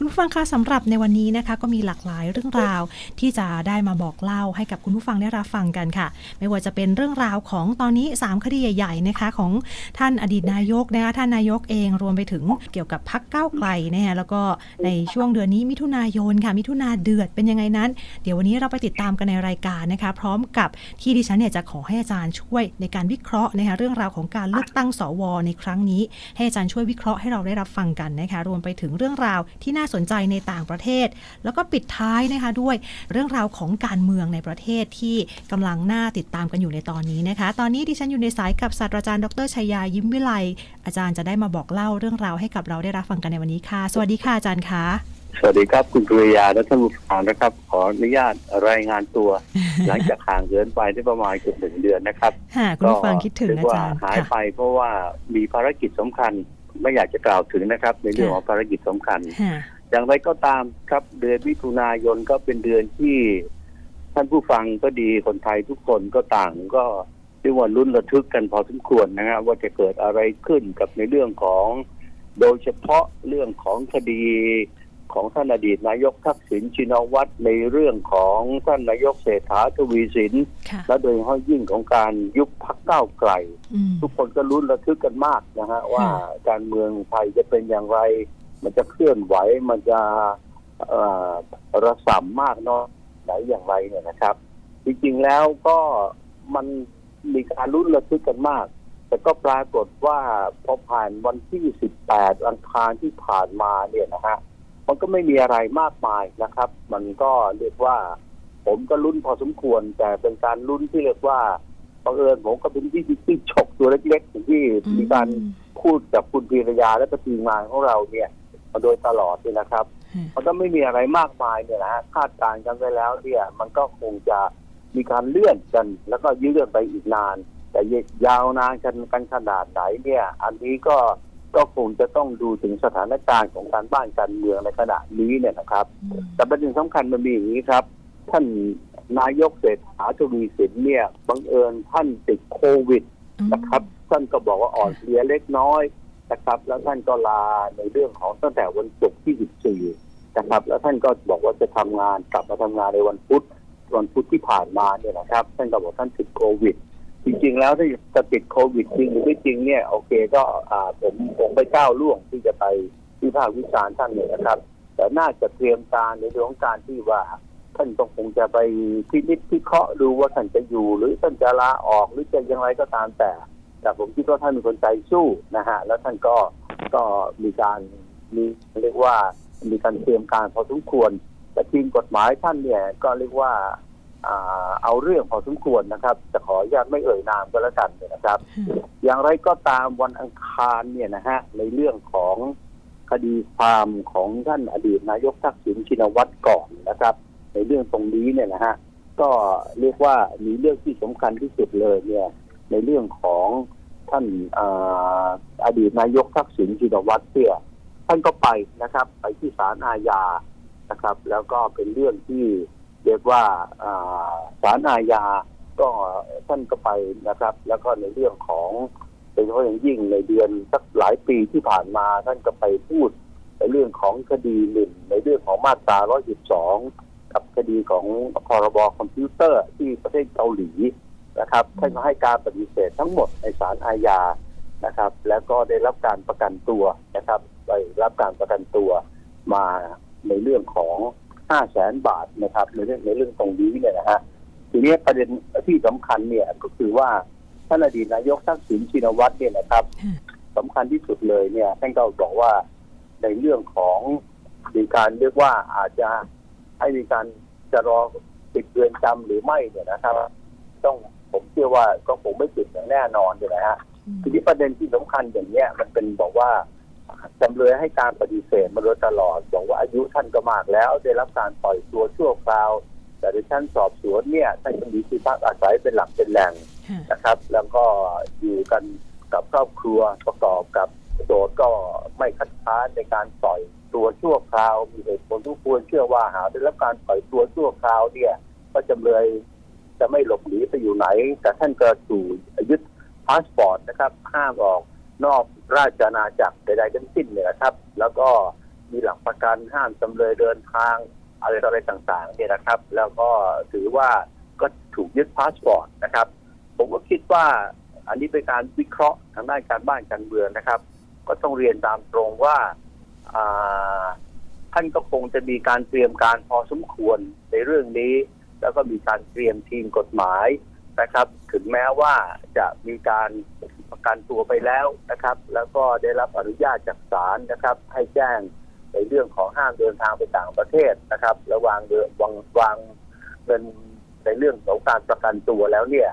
คุณผู้ฟังคะสำหรับในวันนี้นะคะ ก็มีหลากหลายเรื่องราวที่จะได้มาบอกเล่าให้กับคุณผู้ฟังได้รับฟังกันค่ะ ไม่ว่าจะเป็นเรื่องราวของตอนนี้ 3 คดีใหญ่ๆนะคะของท่านอดีตนายกนะคะท่านนายกเองรวมไปถึงเกี่ยวกับพักเก้าไกลนะคะแล้วก็ในช่วงเดือนนี้มิถุนายนค่ะ มิถุนาเดือดเป็นยังไงนั้น เดี๋ยววันนี้เราไปติดตามกันในรายการนะคะ พร้อมกับที่ดิฉันเนี่ยจะขอให้อาจารย์ช่วยในการวิเคราะห์นะคะเรื่องราวของการเลือกตั้งสวในครั้งนี้ ให้อาจารย์ช่วยวิเคราะห์ให้เราได้รับฟังกันนะคะรวมไปถึงเรื่องราวที่น่าสนใจในต่างประเทศ แล้วก็ปิดท้ายนะคะด้วยเรื่องราวของการเมืองในประเทศที่กำลังน่าติดตามกันอยู่ในตอนนี้นะคะ ตอนนี้ดิฉันอยู่ในสายกับศาสตราจารย์ดรชัยยายิ้มวิไลอาจารย์จะได้มาบอกเล่าเรื่องราวให้กับเราได้รับฟังกันในวันนี้ค่ะ สวัสดีค่ะอาจารย์คะสวัสดีครับ คุณกริยาและท่านผู้ฟังนะครับ ขออนุญาตรายงานตัว หลังจากห่างเหินไปได้ประมาณเกือบหนึ่งเดือนนะครับค่ะคุณผู้ฟังคิดถึงเรียอากว่าจารย์หายค่ะไปเพราะว่ามีภารกิจสำคัญไม่อยากจะกล่าวถึงนะครับ ในเรื่องค่ะของภารกิจสำคัญค่ะ อย่างไรก็ตามครับเดือนมิถุนายนก็เป็นเดือนที่ท่านผู้ฟังก็ดีคนไทยทุกคนก็ต่างก็เรียกว่าลุ้นระทึกกันพอสมควรนะฮะว่าจะเกิดอะไรขึ้นกับในเรื่องของ โดยเฉพาะเรื่องของคดีของท่านอดีตนายกทักษิณชินวัตรในเรื่องของท่านนายกเศรษฐาทวีสินค่ะและโดยเฉพาะยิ่งของการยุบพักก้าวไกลอืมทุกคนก็ลุ้นระทึกกันมากนะฮะว่าการเมืองไทยจะเป็นอย่างไร มันจะเคลื่อนไหวมันจะเอ่อระสำมากน้อยไหนอย่างไรเนี่ยนะครับ จริงๆแล้วก็มันมีการลุ้นระทึกกันมาก แต่ก็ปรากฏว่าพอผ่านวันที่ 18 อังคารที่ผ่านมาเนี่ยนะฮะมันก็ไม่มีอะไรมากมายนะครับ มันก็เรียกว่า ผมก็ลุ้นพอสมควร แต่เป็นการลุ้นที่เรียกว่าบังเอิญผมก็เป็นที่ที่ฉกตัวเล็กๆอย่างที่มีการพูดกับคุณพีรยาและก็ทีมงานของเราเนี่ย มาโดยตลอดเนี่ยนะครับอืมมันก็ไม่มีอะไรมากมายเนี่ยนะฮะคาดการณ์กันไว้แล้วเนี่ยมันก็คงจะมีการเลื่อนกัน แล้วก็ยืดไปอีกนาน แต่ยาวนานกันกันขนาดไหนเนี่ย อันนี้ก็ก็คงจะต้องดูถึงสถานการณ์ของการบ้านการเมืองในขณะนี้เนี่ยนะครับอืมแต่ประเด็นสำคัญมันมีอย่างนี้ครับ ท่านนายกเศรษฐาทวีสินเนี่ยบังเอิญท่านติดโควิดนะครับ ท่านก็บอกว่าอ่อนเพลียเล็กน้อย นะครับ แล้วท่านก็ลาในเรื่องของตั้งแต่วันศุกร์ที่ 14 นะครับ แล้วท่านก็บอกว่าจะทำงานกลับมาทำงานในวันพุธวันพุธที่ผ่านมาเนี่ยนะครับ ท่านก็บอกท่านติดโควิด จริงๆ แล้วถ้าจะติดโควิดจริงหรือไม่จริงเนี่ยโอเคก็อ่าผมคงไม่ก้าวล่วงที่จะไปวิพากษ์วิจารณ์ท่านเนี่ยนะครับ แต่น่าจะเตรียมการในเรื่องของการที่ว่าท่านต้องคงจะไปพินิจพิเคราะห์ดูว่าท่านจะอยู่ หรือท่านจะลาออกหรือจะยังไงก็ตามแต่ แต่ผมคิดว่าท่านเป็นคนใจสู้นะฮะแล้วท่านก็ก็มีการมีเรียกว่ามีการเตรียมการพอสมควร แต่ทีมกฎหมายท่านเนี่ยก็เรียกว่าเอาเรื่องพอสมควรนะครับ จะขออนุญาตไม่เอ่ยนามก็แล้วกันเนี่ยนะครับ อย่างไรก็ตามวันอังคารเนี่ยนะฮะในเรื่องของคดีความของท่านอดีตนายกทักษิณชินวัตรก่อนนะครับ ในเรื่องตรงนี้เนี่ยนะฮะก็เรียกว่ามีเรื่องที่สำคัญที่สุดเลยเนี่ยในเรื่องของ ท่านอาอดีตนายกทักษิณชินวัตรเนี่ยท่านก็ไปนะครับ ไปที่ศาลอาญานะครับ แล้วก็เป็นเรื่องที่เรียกว่าอ่าศาลอาญาก็ท่านก็ไปนะครับ แล้วก็ในเรื่องของโดยเฉพาะอย่างยิ่งในเดือนสักหลายปีที่ผ่านมาท่านก็ไปพูดในเรื่องของคดีหนึ่งในเรื่องของมาตรา 112 กับคดีของพรบคอมพิวเตอร์ที่ประเทศเกาหลี นะครับท่านก็ให้การปฏิเสธทั้งหมดในศาลอาญานะครับ แล้วก็ได้รับการประกันตัวนะครับได้รับการประกันตัวมาในเรื่องของ5แสนบาทนะครับในเรื่องในเรื่องตรงนี้เนี่ยนะฮะทีนี้ประเด็นที่สำคัญเนี่ยก็คือว่าท่านอดีตนายกทักษิณชินวัตรเนี่ยนะครับค่ะสำคัญที่สุดเลยเนี่ยท่านก็บอกว่าในเรื่องของมีการเรียกว่าอาจจะให้มีการจะรอปิดเรือนจำหรือไม่เนี่ยนะครับ ต้อง ผมเชื่อว่าก็คงไม่ปิดอย่างแน่นอนเลยนะฮะทีนี้ประเด็นที่สำคัญอย่างเนี้ยมันเป็นบอกว่าจำเลยให้การปฏิเสธมาโดยตลอด บอกว่าอายุท่านก็มากแล้ว ได้รับการปล่อยตัวชั่วคราว แต่ในชั้นสอบสวนเนี่ยท่านก็มีที่พักอาศัยเป็นหลักเป็นแหล่งค่ะนะครับ แล้วก็อยู่กันกับครอบครัวประกอบกับโจทย์ก็ไม่คัดค้านในการปล่อยตัวชั่วคราว มีเหตุผลทุกควรเชื่อว่าหากได้รับการปล่อยตัวชั่วคราวเนี่ยก็จำเลย จะไม่หลบหนีไปอยู่ไหน แต่ท่านก็ถูกยึดพาสปอร์ตนะครับ ห้ามออกนอกราชอาณาจักรใดๆทั้งสิ้นเนี่ยนะครับ แล้วก็มีหลักประกันห้ามจำเลยเดินทางอะไรต่ออะไรต่างๆเนี่ยนะครับ แล้วก็ถือว่าก็ถูกยึดพาสปอร์ตนะครับ ผมก็คิดว่าอันนี้เป็นการวิเคราะห์ทางด้านการบ้านการเมืองนะครับ ก็ต้องเรียนตามตรงว่าอ่าท่านก็คงจะมีการเตรียมการพอสมควรในเรื่องนี้ แล้วก็มีการเตรียมทีมกฎหมายนะครับ ถึงแม้ว่าจะมีการประกันตัวไปแล้วนะครับ แล้วก็ได้รับอนุญาตจากศาลนะครับ ให้แจ้งในเรื่องของห้ามเดินทางไปต่างประเทศนะครับแล้วางเดือวางวางเงินในเรื่องของการประกันตัวแล้วเนี่ย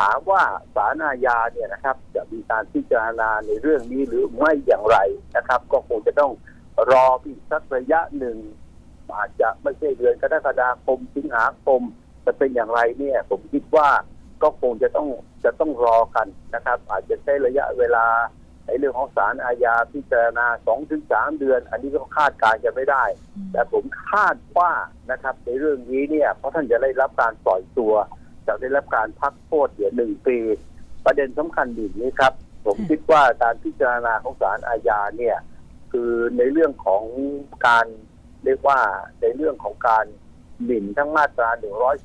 ถามว่าศาลอาญาเนี่ยนะครับ จะมีการพิจารณาในเรื่องนี้หรือไม่อย่างไรนะครับ ก็คงจะต้องรออีกสักระยะหนึ่ง อาจจะไม่ใช่เดือนกรกฎาคมสิงหาคมจะเป็นอย่างไรเนี่ย ผมคิดว่าก็คงจะต้องจะต้องรอกันนะครับ อาจจะใช้ระยะเวลาในเรื่องของศาลอาญาพิจารณาสองถึงสามเดือน อันนี้ก็คาดการณ์ไม่ได้ แต่ผมคาดว่านะครับ ในเรื่องนี้เนี่ย เพราะท่านจะได้รับการปล่อยตัวจะได้รับการพักโทษเดี๋ยวหนึ่งปี ประเด็นสำคัญอยู่นี้ครับ ผมคิดว่าการพิจารณาของศาลอาญาเนี่ย คือในเรื่องของการ เรียกว่าในเรื่องของการหมิ่นทั้งมาตรา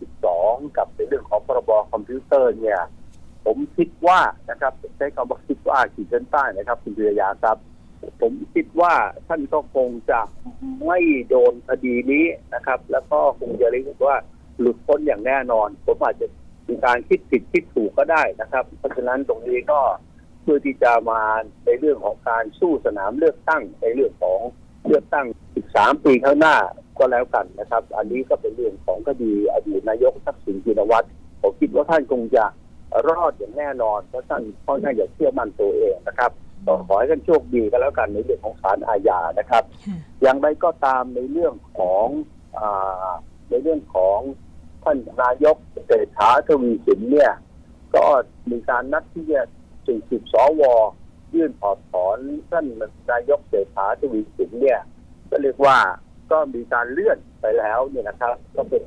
112 กับในเรื่องของพรบคอมพิวเตอร์เนี่ย ผมคิดว่านะครับใช้คำว่าคิดว่าขีดเส้นใต้นะครับ คุณพิรยาครับ ผมคิดว่าท่านก็คงจะไม่โดนคดีนี้นะครับ แล้วก็คงจะเรียกว่าหลุดพ้นอย่างแน่นอน ผมอาจจะมีการคิดผิดคิดถูกก็ได้นะครับ เพราะฉะนั้นตรงนี้ก็เพื่อที่จะมาในเรื่องของการสู้สนามเลือกตั้งในเรื่องของ เลือกตั้ง13ปีข้างหน้าก็แล้วกันนะครับ อันนี้ก็เป็นเรื่องของคดีอดีตนายกทักษิณชินวัตรผมคิดว่าท่านคงจะรอดอย่างแน่นอนเพราะท่านค่อนข้างจะเชื่อมั่นตัวเองนะครับก็ขอให้ท่านโชคดีกันแล้วกันในเรื่องของศาลอาญานะครับค่ะอย่างไรก็ตามในเรื่องของอาในเรื่องของท่านนายกเศรษฐาทวีสินเนี่ย ก็มีการนัดที่จะ40สว ยื่นถอดถอนท่านนายกเศรษฐาทวีสินเนี่ยก็เรียกว่าก็มีการเลื่อนไปแล้วเนี่ยนะครับ ก็เป็น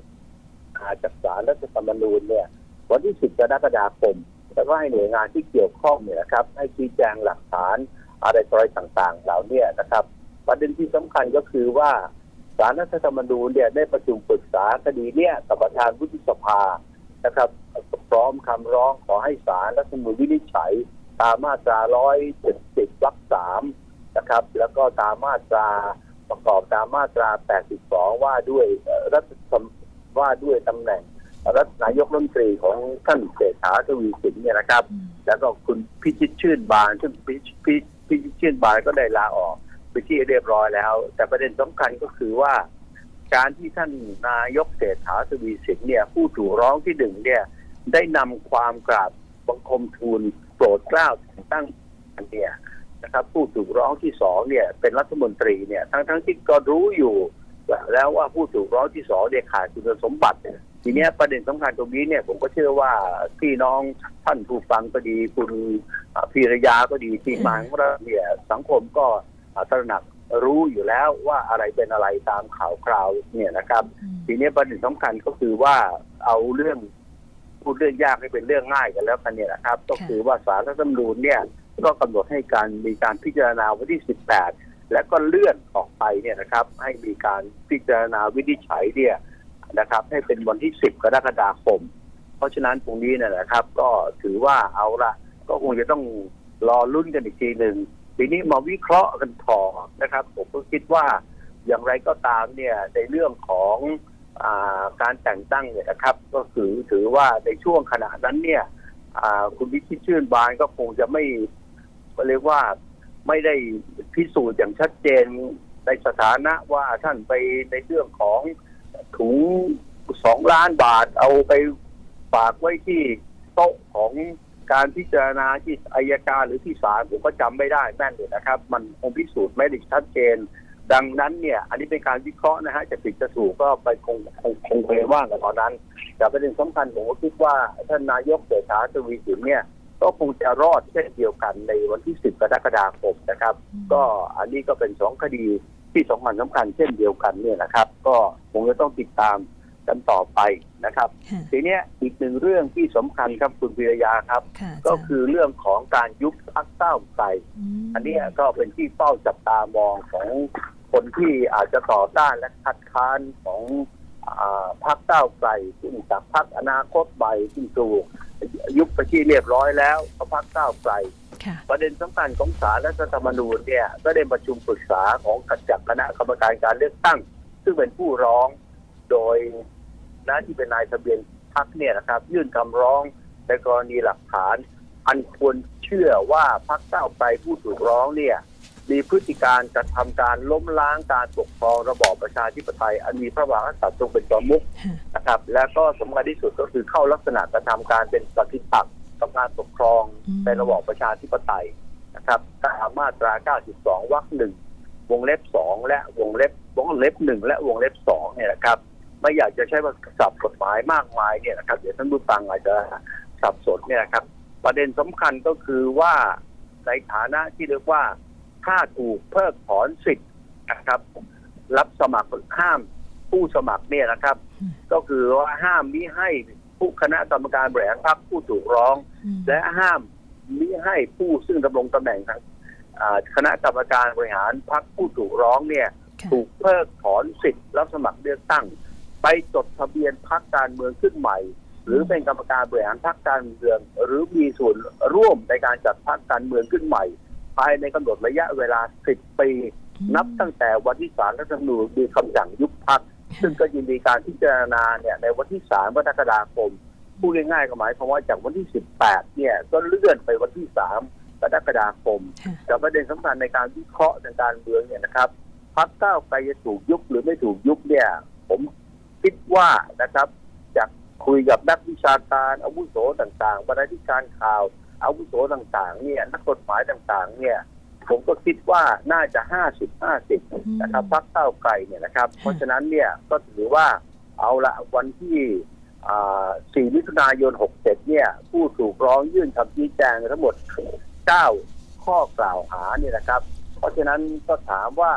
อาจากสารรัฐธรรมนูญเนี่ย วันที่ 10 กรกฎาคมแล้วก็ให้หน่วยงานที่เกี่ยวข้องเนี่ยนะครับ ให้ชี้แจงหลักฐานอะไรต่ออะไรต่างๆ เหล่านี้นะครับ ประเด็นที่สำคัญก็คือว่าสารรัฐธรรมนูญเนี่ยได้ประชุมปรึกษาคดีเนี่ยกับประธานวุฒิสภานะครับพร้อมคำร้องขอให้สารรัฐธรรมนูญวินิจฉัย ตามมาตรา170วรรคสามนะครับ แล้วก็ตามมาตราประกอบตามมาตรา82ว่าด้วยรัฐธรรมว่าด้วยตำแหน่งรัฐนายกรัฐมนตรีของท่านเศรษฐาทวีสินเนี่ยนะครับ แล้วก็คุณพิชิตชื่นบานซึ่งพิพิพิชิตชื่นบานก็ได้ลาออกไปที่เรียบร้อยแล้ว แต่ประเด็นสำคัญก็คือว่า การที่ท่านนายกเศรษฐาทวีสินเนี่ย ผู้ถูกร้องที่หนึ่งเนี่ย ได้นำความกราบบังคมทูลโปรดเกล้าแต่งตั้งเนี่ยนะครับผู้ถูกร้องที่สองเนี่ยเป็นรัฐมนตรีเนี่ยทั้งทั้งๆที่ก็รู้อยู่แล้วว่าผู้ถูกร้องที่สองเนี่ยขาดคุณสมบัติเนี่ยทีเนี้ยประเด็นสำคัญตรงนี้เนี่ยผมก็เชื่อว่าพี่น้องท่านผู้ฟังก็ดีคุณอ่าพีรยาก็ดีทีมงานของเราเนี่ยสังคมก็อ่าตระหนักรู้อยู่แล้วว่าอะไรเป็นอะไรตามข่าวคราวเนี่ยนะครับอืมทีนี้ประเด็นสำคัญก็คือว่าเอาเรื่อง พูดเรื่องยากให้เป็นเรื่องง่ายกันแล้วกันเนี่ยนะครับ ก็คือว่าสารรัฐธรรมนูญเนี่ยก็กำหนดให้การมีการพิจารณาวันที่ 18 และก็เลื่อนออกไปเนี่ยนะครับ ให้มีการพิจารณาวินิจฉัยเนี่ยนะครับ ให้เป็นวันที่ 10 กรกฎาคม เพราะฉะนั้นตรงนี้เนี่ยนะครับ ก็ถือว่าเอาละก็คงจะต้องรอลุ้นกันอีกทีหนึ่งทีนี้มาวิเคราะห์กันต่อนะครับ ผมก็คิดว่าอย่างไรก็ตามเนี่ยในเรื่องของอา การแต่งตั้งเนี่ยนะครับ ก็คือถือว่าในช่วงขณะนั้นเนี่ยคุณวิชิตชื่นบานก็คงจะไม่เรียกว่าไม่ได้พิสูจน์อย่างชัดเจนในสถานะว่าท่านไปในเรื่องของถุงสองล้านบาทเอาไปฝากไว้ที่โต๊ะของการพิจารณาที่อายการหรือที่ศาลผมก็จำไม่ได้แม่นเลยนะครับ มันคงพิสูจน์ไม่ได้ชัดเจน ดังนั้นเนี่ย อันนี้เป็นการวิเคราะห์นะฮะจะผิดจะถูกก็ไปคงคงคงไปว่างกันตอนนั้น แต่ประเด็นสำคัญผมก็คิดว่าท่านนายกเศรษฐาทวีสินเนี่ยก็คงจะรอดเช่นเดียวกันในวันที่ 10 กรกฎาคมนะครับ ก็อันนี้ก็เป็นสองคดีที่สำคัญสำคัญเช่นเดียวกันเนี่ยนะครับ ก็คงจะต้องติดตาม กันต่อไปนะครับค่ะทีเนี้ยอีกหนึ่งเรื่องที่สำคัญครับคุณพิรยาครับค่ะก็คือเรื่องของการยุบพักเก้าวไกลมอันเนี้ยก็เป็นที่เฝ้าจับตามองของคนที่อาจจะต่อต้านและคัดค้านของอาพรรคก้าวไกลซึ่งจากพรรคอนาคตใหม่ที่ถูกยุบไปที่เรียบร้อยแล้วก็พรรคก้าวไกลค่ะประเด็นสำคัญของสารรัฐธรรมนูญเนี่ยก็ได้ประชุมปรึกษาของจากคณะกรรมการการเลือกตั้ง ซึ่งเป็นผู้ร้อง โดยนะที่เป็นนายทะเบียนพรรคเนี่ยนะครับ ยื่นคำร้องในกรณีหลักฐาน อันควรเชื่อว่าพรรคก้าวไกลผู้ถูกร้องเนี่ย มีพฤติการกระทำการล้มล้างการปกครองระบอบประชาธิปไตย อันมีพระมหากษัตริย์ทรงเป็นประมุขค่ะนะครับ และก็สำคัญที่สุดก็คือเข้าลักษณะกระทำการเป็นปฏิปักษ์กับการปกครองอืมในระบอบประชาธิปไตยนะครับตามมาตรา 92 วรรคหนึ่งวงเล็บ2และวงเล็บวงเล็บหนึ่งและวงเล็บ2เนี่ยนะครับ ไม่อยากจะใช้ศัพท์กฎหมายมากมายเนี่ยนะครับเดี๋ยวท่านผู้ฟังอาจจะสับสนเนี่ยนะครับ ประเด็นสำคัญก็คือว่าในฐานะที่เรียกว่าถ้าถูกเพิกถอนสิทธิ์นะครับ รับสมัครห้ามผู้สมัครเนี่ยนะครับอืมก็คือว่าห้ามมิให้ผู้คณะกรรมการบริหารพรรคผู้ถูกร้องอืมและห้ามมิให้ผู้ซึ่งดำรงตำแหน่งทางอ่าคณะกรรมการบริหารพรรคผู้ถูกร้องเนี่ยค่ะถูกเพิกถอนสิทธิ์รับสมัครเลือกตั้ง ไปจดทะเบียนพรรคการเมืองขึ้นใหม่ หรือเป็นกรรมการบริหารพรรคการเมือง หรือมีส่วนร่วมในการจัดพรรคการเมืองขึ้นใหม่ ภายในกำหนดระยะเวลา 10 ปี นับตั้งแต่วันที่ศาลรัฐธรรมนูญมีคำสั่งยุบพรรคซึ่งก็ยินดีการพิจารณาเนี่ยในวันที่3กรกฎาคมพูดง่ายๆก็หมายความว่าจากวันที่ 18 เนี่ยก็เลื่อนไปวันที่ 3กรกฎาคมค่ะแต่ประเด็นสำคัญในการวิเคราะห์ในการเมืองเนี่ยนะครับพรรคก้าวไกลจะถูกยุบหรือไม่ถูกยุบเนี่ย ผม คิดว่านะครับจากคุยกับนักวิชาการอาวุโสต่างๆบรรณาธิการข่าวอาวุโสต่างๆ เนี่ย นักกฎหมายต่างๆ เนี่ย ผมก็คิดว่าน่าจะ50 50นะครับพรรคก้าวไกลเนี่ยนะครับ เพราะฉะนั้นเนี่ยก็ถือว่าเอาละวันที่อ่า4มิถุนายน 67 เนี่ย ผู้ถูกร้องยื่นคำชี้แจงทั้งหมด 9 ข้อกล่าวหาเนี่ยนะครับ เพราะฉะนั้นก็ถามว่า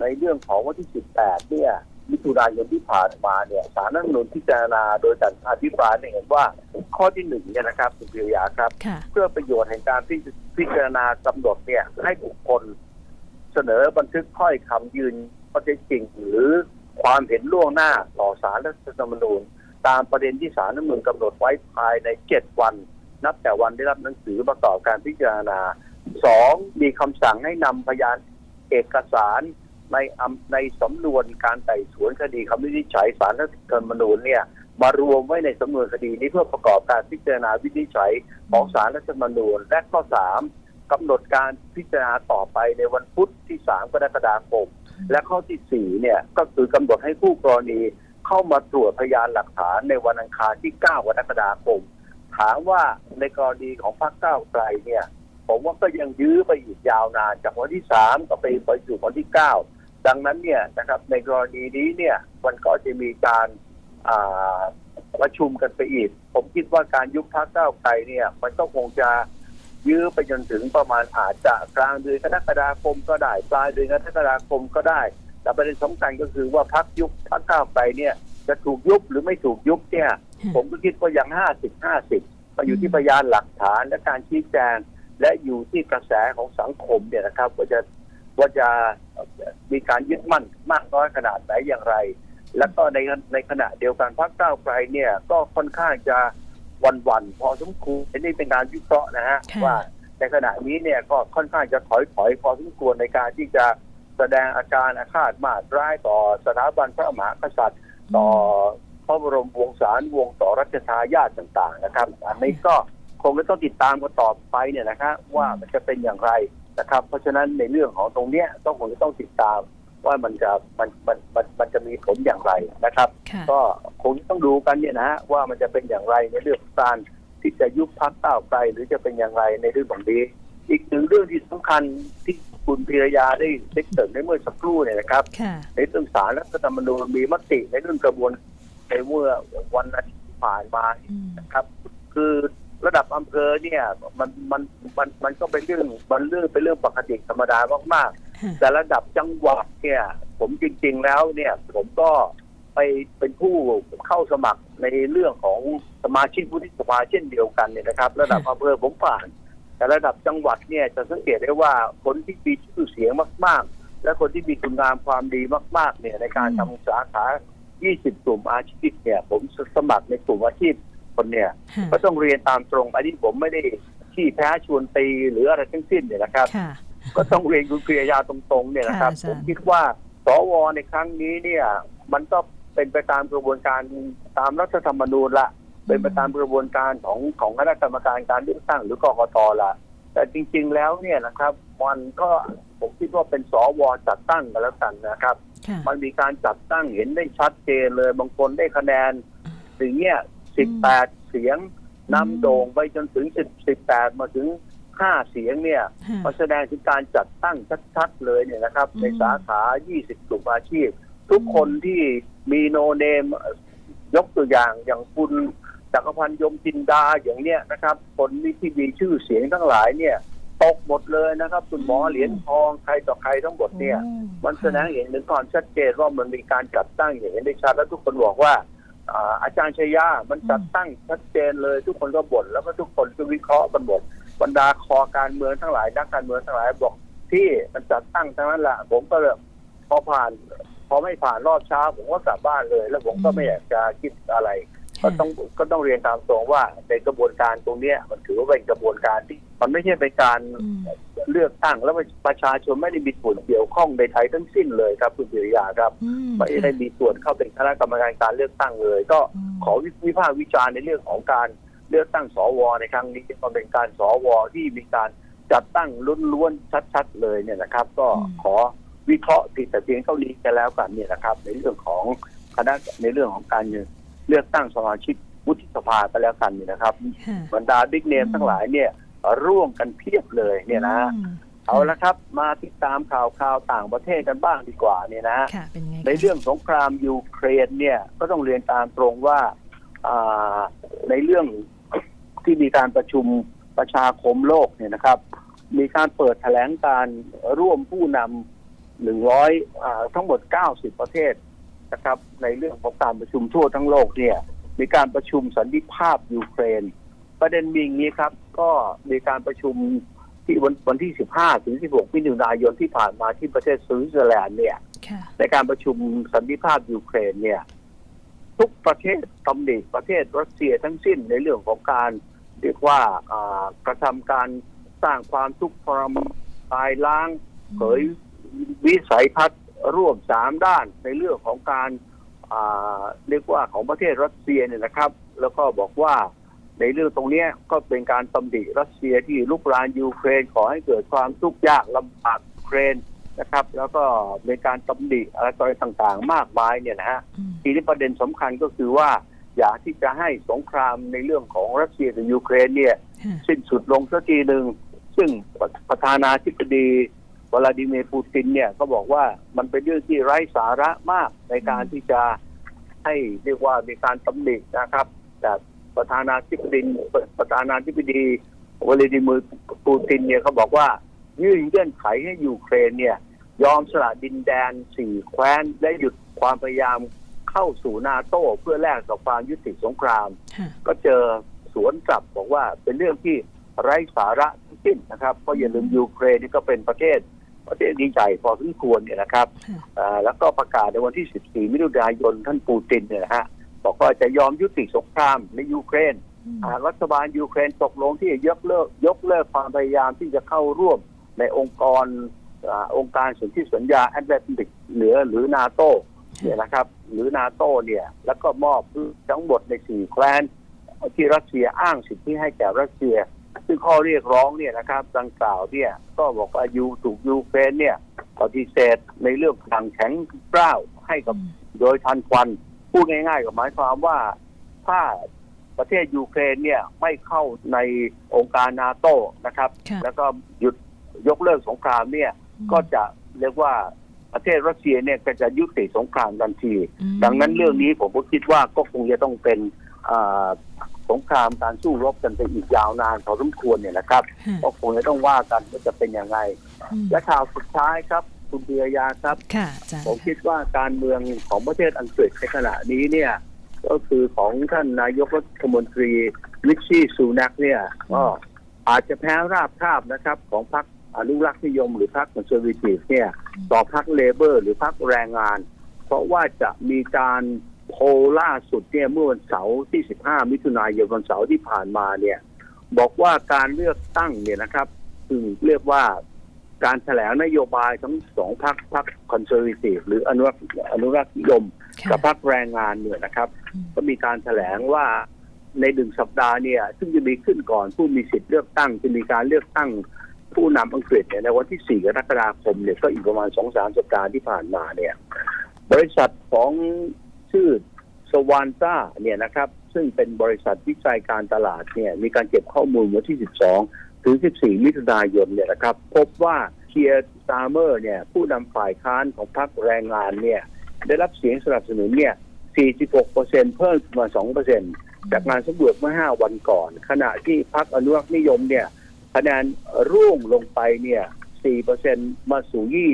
ในเรื่องของวันที่ 18 เนี่ย มิถุนายนที่ผ่านมาเนี่ยศาลรัฐธรรมนูญพิจารณาโดยการอภิปรายเนี่ยเห็นว่าข้อที่หนึ่งเนี่ยนะครับคุณพิรยาครับค่ะเพื่อประโยชน์แห่งการพิพิจารณากำหนดเนี่ยให้บุคคล เสนอบันทึกถ้อยคำยืนข้อเท็จจริง หรือความเห็นล่วงหน้าต่อสารรัฐธรรมนูญ ตามประเด็นที่สารรัฐธรรมนูญกำหนดไว้ภายในเจ็ดวัน นับแต่วันได้รับหนังสือประกอบการพิจารณาสองมีคำสั่งให้นำพยานเอกสาร ในอำในสำนวนการไต่สวนคดีคำวินิจฉัยสารรัฐธรรมนูญเนี่ยมารวมไว้ในสำนวนคดีนี้เพื่อประกอบการพิจารณาวินิจฉัยของศาลรัฐธรรมนูญ และข้อสามกำหนดการพิจารณาต่อไปในวันพุธที่3กรกฎาคม และข้อที่4เนี่ยก็คือกำหนดให้ผู้กรณีเข้ามาตรวจพยานหลักฐานในวันอังคารที่9กรกฎาคม ถามว่าในกรณีของพรรคก้าวไกลเนี่ยผมว่าก็ยังยื้อไปอีกยาวนาน จากวันที่3ก็ไปไปสู่วันที่9 ดังนั้นเนี่ยนะครับในกรณีนี้เนี่ยมันก็จะมีการอ่าประชุมกันไปอีก ผมคิดว่าการยุบพักก้าวไกลเนี่ย มันก็คงจะยื้อไปจนถึงประมาณอาจจะกลางเดือนกรกฎาคมก็ได้ปลายเดือนกรกฎาคมก็ได้ แต่ประเด็นสำคัญก็คือว่าพักยุบพักก้าวไกลเนี่ย จะถูกยุบหรือไม่ถูกยุบเนี่ย ผมก็คิดว่ายังห้าสิบห้าสิบมาอยู่ที่พยานหลักฐานและการชี้แจงและอยู่ที่กระแสของสังคมเนี่ยนะครับ ว่าจะว่าจะ มีการยึดมั่นมากน้อยขนาดไหนอย่างไร แล้วก็ในในขณะเดียวกันพรรคก้าวไกลเนี่ยก็ค่อนข้างจะวันวันๆพอสมควรอันนี้เป็นการวิเคราะห์นะฮะค่ะว่าในขณะนี้เนี่ยก็ค่อนข้างจะถอยถอยๆพอสมควรในการที่จะแสดงอาการอาฆาตมาตร้ายต่อสถาบันพระมหากษัตริย์ ต่อพระบรมวงศานุวงศ์ต่อรัชทายาทต่าง ๆ นะครับ อันนี้ก็ คงจะต้องติดตามกันต่อไปเนี่ยนะครับว่ามันจะเป็นอย่างไรนะครับ เพราะฉะนั้นในเรื่องของตรงเนี้ยต้องคงจะต้องติดตามว่ามันจะมันมันมันมันจะมีผลอย่างไรนะครับ ค่ะ ก็คงต้องดูกันเนี่ยนะฮะว่ามันจะเป็นอย่างไรในเรื่องของการที่จะยุบพักก้าวไกลหรือจะเป็นอย่างไรในเรื่องของนี้ อีกหนึ่งเรื่องที่สำคัญที่คุณพิรยาได้ได้เกริดในเมื่อสักครู่เนี่ยนะครับ ค่ะ ในเรื่องสารรัฐธรรมนูญมีมติในเรื่องกระบวนในเมื่อวันอาทิตย์ที่ผ่านมาอืม นะครับ คือ ระดับดับอำเภอเนี่ยมันมันมันมันก็เป็นเรื่องมันเรื่องเป็นเรื่องปกติธรรมดามากๆค่ะแต่ระดับจังหวัดเนี่ย ผมจริง ๆแล้วเนี่ย ผมก็ไปเป็นผู้เข้าสมัครในเรื่องของสมาชิกวุฒิสภาเช่นเดียวกันเนี่ยนะครับ ระดับอำเภอผมผ่าน แต่ระดับจังหวัดเนี่ยจะสังเกตได้ว่าคนที่มีชื่อเสียงมาก ๆ และคนที่มีคุณงามความดีมาก ๆ เนี่ยในการอืมทำสาขา 20 กลุ่มอาชีพเนี่ย ผมสมัครในกลุ่มอาชีพ คนเนี่ยค่ะก็ต้องเรียนตามตรง อันนี้ผมไม่ได้ขี้แพ้ชวนตีหรืออะไรทั้งสิ้นเนี่ยนะครับค่ะก็ต้องเรียนคุณปริยาตรงๆเนี่ยนะครับค่ะอาจารย์ผมคิดว่าสวในครั้งนี้เนี่ย มันก็เป็นไปตามกระบวนการตามรัฐธรรมนูญละเป็นไปตามกระบวนการของของคณะกรรมการการเลือกตั้งหรือกกตละแต่จริง ๆ แล้วเนี่ยนะครับ มันก็ผมคิดว่าเป็นสวจัดตั้งกันแล้วกันนะครับค่ะมันมีการจัดตั้งเห็นได้ชัดเจนเลยบางคนได้คะแนนสิ่งเนี้ย สิบแปดเสียงนำโด่งไปจนถึงสิบสิบแปดมาถึงห้าเสียงเนี่ยค่ะมาแสดงถึงการจัดตั้งชัดๆเลยเนี่ยนะครับอืมในสาขา 20 กลุ่มอาชีพ ทุกคนที่มีโนเนมยกตัวอย่างอย่างคุณจักรพันธ์ยมจินดาอย่างเนี้ยนะครับ คนที่มีชื่อเสียงทั้งหลายเนี่ยตกหมดเลยนะครับ คุณหมอเหรียญทองใครต่อใครทั้งหมดเนี่ยโอ้มันแสดงเห็นถึงความชัดเจนว่ามันมีการจัดตั้งอย่างเห็นได้ชัด แล้วทุกคนบอกว่า อ่าอาจารย์ชยา มันจัดตั้งชัดเจนเลย ทุกคนก็บ่นแล้วก็ทุกคนก็วิเคราะห์กันหมดบรรดาคอการเมืองทั้งหลายนักการเมืองทั้งหลายบอกที่มันจัดตั้งทั้งนั้นแหละผมก็เลยพอผ่าน พอไม่ผ่านรอบเช้าผมก็กลับบ้านเลย แล้วผมก็ไม่อยากจะคิดอะไร ก็ต้องก็ต้องเรียนตามตรงว่าในกระบวนการตรงเนี้ยมันถือว่าเป็นกระบวนการที่มันไม่ใช่เป็นการอืมเลือกตั้งแล้วประชาชนไม่ได้มีส่วนเกี่ยวข้องในไทยทั้งสิ้นเลยครับคุณปิริยาครับอืมไม่ได้มีส่วนเข้าเป็นคณะกรรมการการเลือกตั้งเลย ก็ขอวิพากษ์วิจารณ์ในเรื่องของการเลือกตั้งสวในครั้งนี้มันเป็นการสวที่มีการจัดตั้งล้วนๆชัด ๆ เลยเนี่ยนะครับ ก็ขอวิเคราะห์ติดแต่เพียงเท่านี้กันแล้วกันเนี่ยนะครับ ในเรื่องของคณะในเรื่องของการ เลือกตั้งสมาชิกวุฒิสภากันแล้วกันเนี่ยนะครับค่ะบรรดาบิ๊กเนมทั้งหลายเนี่ยร่วมกันเพียบเลยเนี่ยนะอืมเอาละครับ มาติดตามข่าวข่าวต่างประเทศกันบ้างดีกว่าเนี่ยนะค่ะเป็นไงคะในเรื่องสงครามยูเครนเนี่ยก็ต้องเรียนตามตรงว่าอ่าในเรื่องที่มีการประชุมประชาคมโลกเนี่ยนะครับ มีการเปิดแถลงการร่วมผู้นำหนึ่งร้อยทั้งหมด90ประเทศ นะครับ ในเรื่องของการประชุมทั่วทั้งโลกเนี่ย มีการประชุมสันติภาพยูเครน ประเด็นมีอย่างนี้ครับ ก็มีการประชุมที่วันวันที่ 15 ถึง 16 มิถุนายนที่ผ่านมาที่ประเทศสวิตเซอร์แลนด์เนี่ยค่ะในการประชุมสันติภาพยูเครนเนี่ย ทุกประเทศตำหนิประเทศรัสเซียทั้งสิ้นในเรื่องของการเรียกว่าอ่ากระทำการสร้างความทุกข์ทรมานตายล้างเผยวิสัยทัศน์ ร่วมสามด้านในเรื่องของการอ่าเรียกว่าของประเทศรัสเซียเนี่ยนะครับ แล้วก็บอกว่าในเรื่องตรงเนี้ยก็เป็นการตำหนิรัสเซียที่ลุกรานยูเครนขอให้เกิดความทุกข์ยากลำบากยูเครนนะครับ แล้วก็เป็นการตำหนิอะไรต่างๆ มากมายเนี่ยนะฮะอืมทีนี้ประเด็นสำคัญก็คือว่า อยากที่จะให้สงครามในเรื่องของรัสเซียกับยูเครนเนี่ยค่ะสิ้นสุดลงสักทีหนึ่งซึ่งประธานาธิบดี วลาดิเมียร์ปูตินเนี่ยก็บอกว่ามันเป็นเรื่องที่ไร้สาระมากในการที่จะให้เรียกว่ามีการตำหนินะครับแต่ประธานาธิบดีประธานาธิบดีวลาดิเมียร์ปูตินเนี่ยเขาบอกว่ายื่นเงื่อนไขให้ยูเครนเนี่ย ยอมสละดินแดนสี่แคว้นและหยุดความพยายามเข้าสู่นาโต้เพื่อแลกกับความยุติสงครามค่ะก็เจอสวนกลับบอกว่าเป็นเรื่องที่ไร้สาระทั้งสิ้นนะครับเพราะอย่าลืมยูเครนนี่ก็เป็นประเทศ ประเทศที่ใหญ่พอสมควรเนี่ยนะครับค่ะอ่าแล้วก็ประกาศในวันที่ 14 มิถุนายนท่านปูตินเนี่ยนะฮะบอกว่าจะยอมยุติสงครามในยูเครนอืมหากรัฐบาลยูเครนตกลงที่จะยกเลิกยกเลิกความพยายามที่จะเข้าร่วมในองค์กรอาองค์การสนธิสัญญาแอตแลนติกเหนือหรือนาโตเนี่ยนะครับ หรือนาโตเนี่ย แล้วก็มอบทั้งหมดในสี่แคว้นที่รัสเซียอ้างสิทธิให้แก่รัสเซีย ซึ่งข้อเรียกร้องเนี่ยนะครับดังกล่าวเนี่ยก็บอกว่ายูถูกยูเครนเนี่ยปฏิเสธในเรื่องทางแข็งกร้าวให้กับอืมโดยทันควันพูดง่ายๆ ก็หมายความว่าถ้าประเทศยูเครนเนี่ยไม่เข้าในองค์การนาโต้นะครับค่ะแล้วก็หยุดยกเลิกสงครามเนี่ยก็จะเรียกว่าประเทศรัสเซียเนี่ยก็จะยุติสงครามทันทีอืมดังนั้นเรื่องนี้ผมก็คิดว่าก็คงจะต้องเป็นอ่า สงครามการสู้รบกันไปอีกยาวนานพอสมควรเนี่ยนะครับค่ะก็คงจะต้องว่ากันว่าจะเป็นยังไงอืมและข่าวสุดท้ายครับ คุณเบียยาครับค่ะอาจารย์ผมคิดว่าการเมืองของประเทศอังกฤษในขณะนี้เนี่ยก็คือของท่านนายกรัฐมนตรีลิชชี่ซูนักเนี่ยก็อาจจะแพ้ราบคาบนะครับ ของพรรคอนุรักษ์นิยมหรือพรรคคอนเซอร์วทีฟเนี่ยต่อพรรคเลเบอร์ หรือพรรคแรงงาน เพราะว่าจะมีการ โพลล่าสุดเนี่ยเมื่อวันเสาร์ที่ 15 มิถุนายนวันเสาร์ที่ผ่านมาเนี่ยบอกว่าการเลือกตั้งเนี่ยนะครับซึ่งเรียกว่าการแถลงนโยบายทั้งสองพรรคพรรคคอนเซอร์วทีฟหรืออนุรักษ์อนุรักษ์นิยมค่ะกับพรรคแรงงานเนี่ยนะครับอืมก็มีการแถลงว่าในหนึ่งสัปดาห์เนี่ย ซึ่งจะมีขึ้นก่อนผู้มีสิทธิ์เลือกตั้งจะมีการเลือกตั้งผู้นำอังกฤษเนี่ยในวันที่ 4 กรกฎาคมเนี่ยก็อีกประมาณ 2-3 สัปดาห์ที่ผ่านมาเนี่ย บริษัทของ ชื่อสวานซ่าเนี่ยนะครับ ซึ่งเป็นบริษัทวิจัยการตลาดเนี่ยมีการเก็บข้อมูลวันที่ 12 ถึง 14 มิถุนายนเนี่ยนะครับ พบว่าเคียร์สตาร์เมอร์เนี่ยผู้นำฝ่ายค้านของพรรคแรงงานเนี่ยได้รับเสียงสนับสนุนเนี่ย 46 เปอร์เซ็นเพิ่มมา 2 เปอร์เซ็นจากงานสำรวจเมื่อ 5 วันก่อน ขณะที่พรรคอนุรักษ์นิยมเนี่ยคะแนนร่วงลงไปเนี่ย 4 เปอร์เซ็นมาสู่ยี่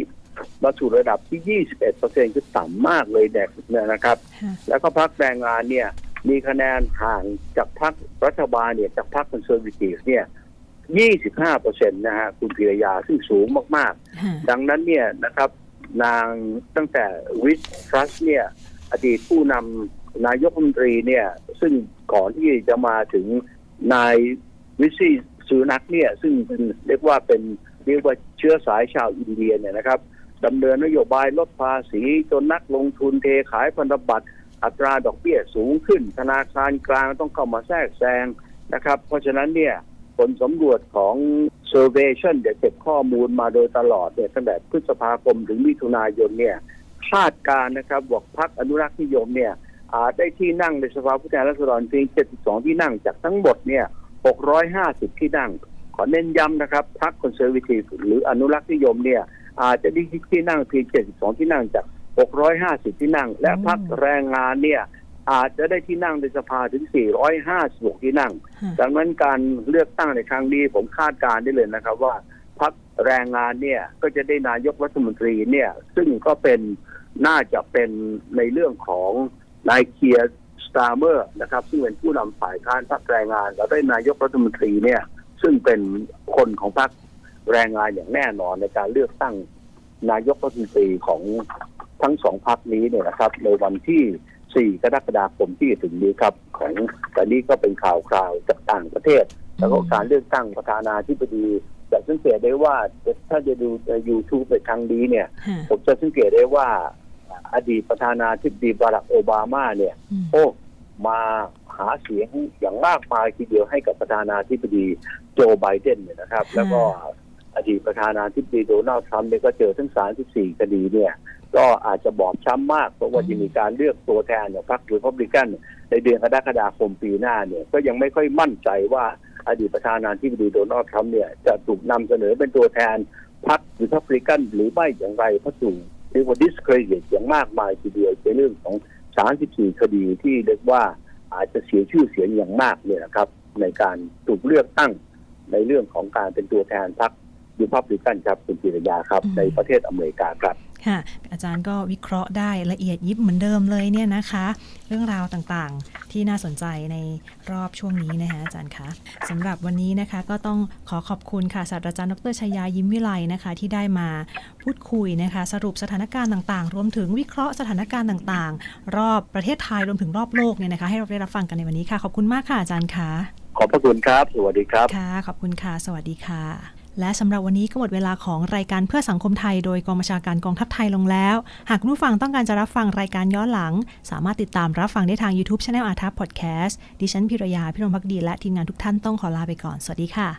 มาสู่ระดับที่ 21เปอร์เซ็นคือต่ำมากเลยเนี่ยนะครับค่ะแล้วก็พรรคแรงงานเนี่ยมีคะแนนห่างจากพรรครัฐบาลเนี่ยจากพรรคคอนเซอร์วทีฟเนี่ย 25เปอร์เซ็นต์นะฮะคุณพิรยาซึ่งสูงมากค่ะๆดังนั้นเนี่ยนะครับ นางตั้งแต่วิสทรัสเนี่ย อดีตผู้นำนายกรัฐมนตรีเนี่ย ซึ่งก่อนที่จะมาถึงนายวิสซีซูนักเนี่ย ซึ่งเป็นเรียกว่าเป็นเรียกว่าเชื้อสายชาวอินเดียเนี่ยนะครับ ดำเนินนโยบายลดภาษีจนนักลงทุนเทขายพันธบัตรอัตราดอกเบี้ยสูงขึ้น ธนาคารกลางต้องเข้ามาแทรกแซงนะครับ เพราะฉะนั้นเนี่ยผลสำรวจของ Survation เดี๋ยวเก็บข้อมูลมาโดยตลอดเนี่ยตั้งแต่พฤษภาคมถึงมิถุนายนเนี่ยคาดการนะครับบอกพรรคอนุรักษ์นิยมเนี่ยอาจได้ที่นั่งในสภาผู้แทนราษฎรเพียง 72 ที่นั่งจากทั้งหมดเนี่ย 650 ที่นั่ง ขอเน้นย้ำนะครับพรรคคอนเซอร์วทีฟหรืออนุรักษ์นิยมเนี่ย อาจจะได้ที่นั่งเพียง72 ที่นั่งจาก 650 ที่นั่ง และพรรคแรงงานเนี่ยอาจจะได้ที่นั่งในสภาถึง 456 ที่นั่งค่ะดังนั้นการเลือกตั้งในครั้งนี้ผมคาดการณ์ได้เลยนะครับว่าพรรคแรงงานเนี่ยก็จะได้นายกรัฐมนตรีเนี่ยซึ่งก็เป็นน่าจะเป็นในเรื่องของนายเคียร์สตาร์เมอร์นะครับ ซึ่งเป็นผู้นำฝ่ายค้านพรรคแรงงาน แล้วได้นายกรัฐมนตรีเนี่ยซึ่งเป็นคนของพรรค แรงงานอย่างแน่นอนในการเลือกตั้งนายกรัฐมนตรีของทั้งสองพรรคนี้เนี่ยนะครับ ในวันที่ 4 กรกฎาคมที่จะถึงนี้ครับของตอนนี้ก็เป็นข่าวคราวจากต่างประเทศ แล้วก็การเลือกตั้งประธานาธิบดีแต่สังเกตได้ว่าถ้าจะดูยูทูบในครั้งนี้เนี่ยค่ะผมจะสังเกตได้ว่าอดีตประธานาธิบดีบารักโอบามาเนี่ยอืมโอ้มาหาเสียงอย่างมากมายทีเดียวให้กับประธานาธิบดีโจไบเดนเนี่ยนะครับ แล้วก็ อดีตประธานาธิบดีโดนัลด์ทรัมป์เนี่ยก็เจอทั้ง 34 คดีเนี่ย ก็อาจจะบอบช้ำมาก เพราะว่าจะมีการเลือกตัวแทนของพรรครีพับลิกันในเดือนกรกฎาคมปีหน้าเนี่ยก็ยังไม่ค่อยมั่นใจว่าอดีตประธานาธิบดีโดนัลด์ทรัมป์เนี่ยจะถูกนำเสนอเป็นตัวแทนพรรครีพับลิกันหรือไม่อย่างไรเพราะถูกเรียกว่า discredit อย่างมากมายทีเดียวในเรื่องของ 34 คดีที่เรียกว่าอาจจะเสียชื่อเสียงอย่างมากเนี่ยนะครับ ในการถูกเลือกตั้งในเรื่องของการเป็นตัวแทนพรรค รีพับลิกันครับคุณจิรยาครับอืมในประเทศอเมริกาครับค่ะอาจารย์ก็วิเคราะห์ได้ละเอียดยิบเหมือนเดิมเลยเนี่ยนะคะ เรื่องราวต่างๆที่น่าสนใจในรอบช่วงนี้นะคะอาจารย์คะสำหรับวันนี้นะคะก็ต้องขอขอบคุณค่ะศาสตราจารย์ดรชยายิ้มวิไลนะคะ ที่ได้มาพูดคุยนะคะ สรุปสถานการณ์ต่างๆ รวมถึงวิเคราะห์สถานการณ์ต่างๆ รอบประเทศไทยรวมถึงรอบโลกเนี่ยนะคะ ให้เราได้รับฟังกันในวันนี้ค่ะขอบคุณมากค่ะอาจารย์คะขอบพระคุณครับ สวัสดีครับค่ะขอบคุณค่ะ สวัสดีค่ะ และสำหรับวันนี้ก็หมดเวลาของรายการเพื่อสังคมไทย โดยกองบัญชาการกองทัพไทยลงแล้ว หากผู้ฟังต้องการจะรับฟังรายการย้อนหลัง สามารถติดตามรับฟังได้ทาง YouTube Channel อาทัพพอดแคสต์ดิฉันพิรยาพิรมพักดีและทีมงานทุกท่านต้องขอลาไปก่อน สวัสดีค่ะ